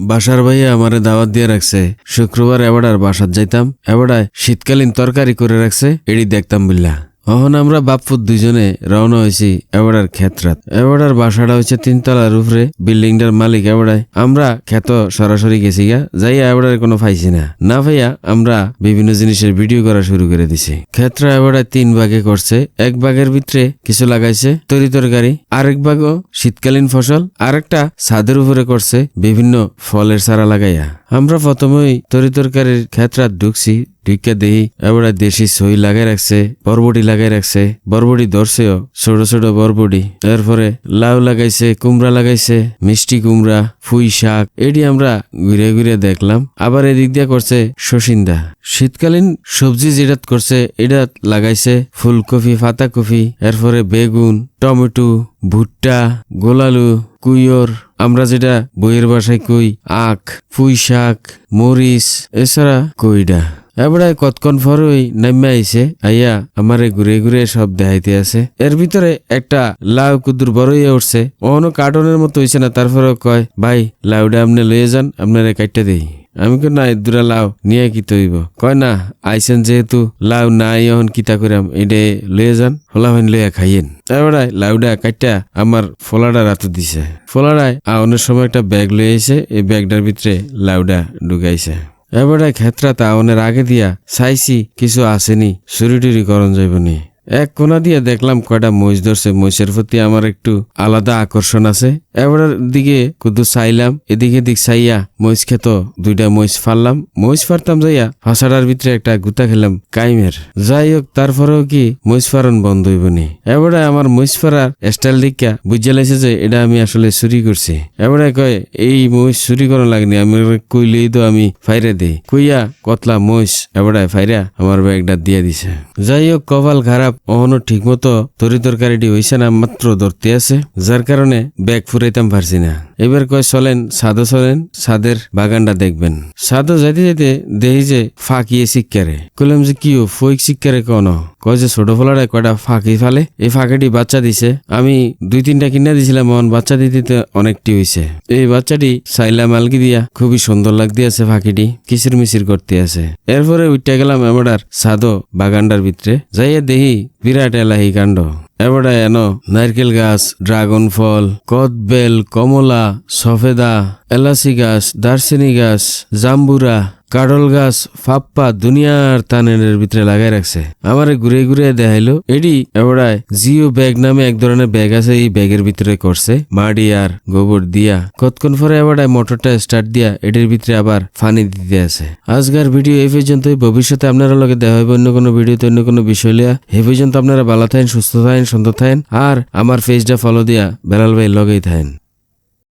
বাসার ভাইয়া আমারে দাওয়াত দিয়ে রাখছে। শুক্রবার এবার আর বাসার যাইতাম। এবাডায় শীতকালীন তরকারি করে রাখছে। এডি দেখতাম বিল্লা। অহন আমরা বাপ্পুর দুইজনে রওনা হয়েছি এবাডার ক্ষেত্রাত। এবাডার বাসাটা হচ্ছে তিনতলার উপরে, বিল্ডিংটার মালিক এবাডায় আমরা ক্ষেত সরাসরি গেছি গা, যাইয়া এবাডার কোনো পাইছি না। না ভাইয়া আমরা বিভিন্ন জিনিসের ভিডিও করা শুরু করে দিছি। ক্ষেত্র এবাডায় তিন ভাগে করছে। এক ভাগের ভিতরে কিছু লাগাইছে তরি তরকারি, আরেক ভাগও শীতকালীন ফসল, আরেকটা ছাদের উপরে করছে বিভিন্ন ফলের চারা লাগাইয়া। আমরা প্রথমেই তরি তরকারির ক্ষেত্রাত ঢুকছি ঢুকে দেহি এবারে দেশি সই লাগাই রাখছে, বরবটি লাগাই রাখছে, বরবটি ধরছেও, ছোট ছোট বরবটি। এরপরে লাউ লাগাইছে, কুমড়া লাগাইছে, মিষ্টি কুমড়া, ফুই শাক, এটি আমরা ঘুরে ঘুরে দেখলাম। আবার এদিক দিয়ে করছে শশিন্দা শীতকালীন সবজি যেটা করছে এটা লাগাইছে ফুলকপি, পাতাকপি, এরপরে বেগুন, টমেটো, ভুট্টা গোলালু কুইয়র আমরা যেটা বইয়ের বাসায় কই, আখ পুঁই শাক মরিচ, এছাড়া কইডা এবারে কতক্ষণ পর ওই নামে আইসে আইয়া আমারে ঘুরে ঘুরে সব দেখাইতে আছে। এর ভিতরে একটা লাউ কুদুর বড়ই উঠছে। অহনো কার্টনের মতো হইছে না তারপরে কয়, ভাই লাউডা আপনি লয়ে যান, আপনারে কাটতে দেই। আমি কই না দুরা লাউ নিয়ে কি তৈব? কয় না আইসেন যেহেতু, লাউ নাই, এখন কিতা করাম? এডে লয়ে যান ফলাফাইন লইয়া খাইয়েন। এবারে লাউডা কাইটা আমার ফলাডা রাতে দিছে। ফলাডায় আউনের সময় একটা ব্যাগ লয়ে আইছে, এই ব্যাগটার ভিতরে লাউডা ঢুকাইছে। এবারে ক্ষেত্রা তাওনের আগে দিয়া চাইছি, কিছু আসেনি, চুরি টুরি করণ যাইবনি। এক কোনা দিয়ে দেখলাম কয়টা মহিষ ধরছে। মহিষের প্রতি আমার একটু আলাদা আকর্ষণ আছে। এবার দিকে কুদু চাইলাম এদিকে দিক চাইয়া মহিষ খেত, দুইটা মহিষ ফারলাম মহিষ ফারতাম যাইয়া ফাঁসাটার ভিতরে একটা গুতা খেলাম, কাইমের। যাই হোক, তারপরেও কি মহিষ ফারণ বন্ধ হইবনি এবারে আমার মহিষ ফারার স্টাইল দিকা বুঝে লাইছে যে এটা আমি আসলে চুরি করছি। এবারে কয়, এই মহিষ চুরি করা লাগনি, আমি কইলেই তো আমি ফাইরে দেই। কইয়া, কতলা মহিষ, এবারে ফাইরা আমার ব্যাগটা দিয়ে দিছে। যাই হোক, কপাল খারাপ। অহনো ঠিক মতো তরি তরকারিটি হইছে না, মাত্র ধরতে আছে। যার কারণে ব্যাগ ফুরাইতাম পারছি না। এবার কয়, চলেন, সাদো চলেন, সাদের বাগানটা দেখবেন। সাদো যাইতে যাইতে দেখি যে ফাঁকিয়ে শিক্ষারে। কইলাম যে কি ফইক শিক্ষারে কন কয় যে, ছোট ফলারে কয়টা ফাঁকি ফালে, এই ফাঁকিটি বাচ্চা দিছে। আমি দুই তিনটা কিনা দিছিলাম মন বাচ্চা দিতে তো অনেকটি হইছে। এই বাচ্চাটি সাইলা মালকি দিয়া খুবই সুন্দর লাগতে আছে ফাঁকিটি কিসির মিসির করতে আছে। এরপরে উঠতে গেলাম এবাডার সাদো বাগানটার ভিতরে। যাইয়া দেখি বিরাট এলাহি কাণ্ড। এবারে এন, নারকেল গাছ, ড্রাগন ফল, কদবেল, কমলা, সফেদা, এলাচি গাছ দার্সিনি গাছ, জাম্বুরা কাডল গাছ ফাপ্পা দুনিয়ার তানের ভিতরে লাগাই রাখছে। আমারে ঘুরে ঘুরে দেখাইলো, এডি এবারায় জিও ব্যাগ নামে এক ধরনের ব্যাগ আছে, এই ব্যাগের ভিতরে করছে। মাটি আর গোবর দিয়া, কতক্ষণ পরে এবারায় মোটরটা স্টার্ট দিয়া এটির ভিতরে আবার ফানি দিতে আছে। আজকের ভিডিও এই পর্যন্তই। ভবিষ্যতে আপনারা লগে দেখা হবে অন্য কোনো ভিডিওতে, অন্য কোনো বিষয় লিয়া এই পর্যন্ত আপনারা ভালো থাকেন, সুস্থ থাকেন, সুন্দর থাকেন, আর আমার পেজটা ফলো দিয়া বেলাল ভাই লগেই থাকেন।